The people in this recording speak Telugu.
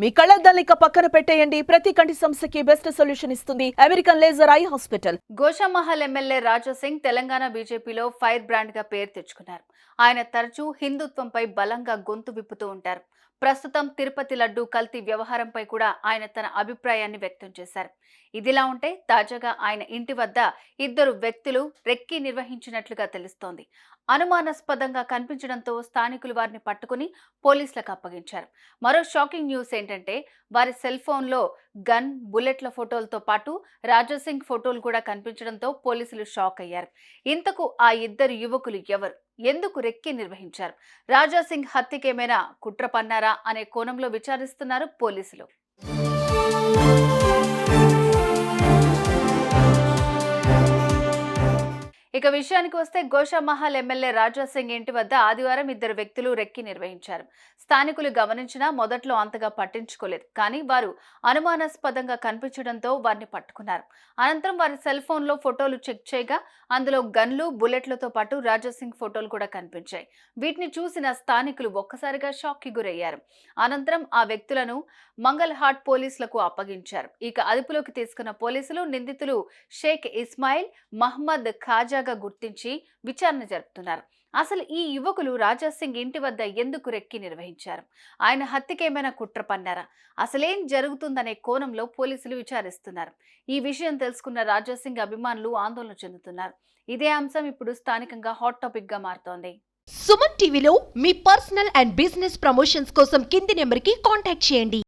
మీ కళ్ళద్దాలిక పక్కన పెట్టేయండి. ప్రతి కంటి సమస్యకి బెస్ట్ సొల్యూషన్ ఇస్తుంది American laser eye hospital. Goshamahal MLA Raja Singh Telangana బీజేపీలో ఫైర్ బ్రాండ్గా పేరు తెచ్చుకున్నారు. ఆయన తరచూ హిందుత్వంపై బలంగా గొంతు విప్పుతూ ఉంటారు. ప్రస్తుతం తిరుపతి లడ్డు కల్తీ వ్యవహారంపై కూడా ఆయన తన అభిప్రాయాన్ని వ్యక్తం చేశారు. ఇదిలా ఉంటే తాజాగా ఆయన ఇంటి వద్ద ఇద్దరు వ్యక్తులు రెక్కి నిర్వహించినట్లుగా తెలుస్తోంది. అనుమానాస్పదంగా కనిపించడంతో స్థానికులు వారిని పట్టుకుని పోలీసులకు అప్పగించారు. మరో షాకింగ్ న్యూస్ ఏంటంటే వారి సెల్ ఫోన్లో గన్ బుల్లెట్ల ఫోటోలతో పాటు రాజాసింగ్ ఫోటోలు కూడా కనిపించడంతో పోలీసులు షాక్ అయ్యారు. ఇంతకు ఆ ఇద్దరు యువకులు ఎవరు? ఎందుకు రెక్కి నిర్వహించారు? రాజాసింగ్ హత్యకేమైనా కుట్ర పన్నారా? అనే కోణంలో విచారిస్తున్నారు పోలీసులు. ఇక విషయానికి వస్తే గోషామహల్ ఎమ్మెల్యే రాజా సింగ్ ఇంటి వద్ద ఆదివారం ఇద్దరు వ్యక్తులు రెక్కి నిర్వహించారు. స్థానికులు గమనించినా మొదట్లో అంతగా పట్టించుకోలేదు. కానీ వారు అనుమానాస్పదంగా కనిపించడంతో వారిని పట్టుకున్నారు. అనంతరం వారి సెల్ ఫోన్లో ఫోటోలు చెక్ చేయగా అందులో గన్లు బుల్లెట్లతో పాటు రాజా సింగ్ ఫోటోలు కూడా కనిపించాయి. వీటిని చూసిన స్థానికులు ఒక్కసారిగా షాక్కి గురయ్యారు. అనంతరం ఆ వ్యక్తులను మంగల్ హాట్ పోలీసులకు అప్పగించారు. ఇక అదుపులోకి తీసుకున్న పోలీసులు నిందితులు షేక్ ఇస్మాయిల్ మహమ్మద్ ఖాజాగా గుర్తించి విచారణ జరుపుతున్నారు. అసలు ఈ యువకులు రాజా సింగ్ ఇంటి వద్ద ఎందుకు రెక్కి నిర్వహించారు? ఆయన హత్యకేమైనా కుట్ర పన్నారా? అసలేం జరుగుతుందనే కోణంలో పోలీసులు విచారిస్తున్నారు. ఈ విషయం తెలుసుకున్న రాజా సింగ్ అభిమానులు ఆందోళన చెందుతున్నారు. ఇదే అంశం ఇప్పుడు స్థానికంగా హాట్ టాపిక్గా మారుతోంది. సుమన్ టీవీలో మీ పర్సనల్ అండ్ బిజినెస్ ప్రమోషన్స్ కోసం కింది నెంబర్కి కాంటాక్ట్ చేయండి.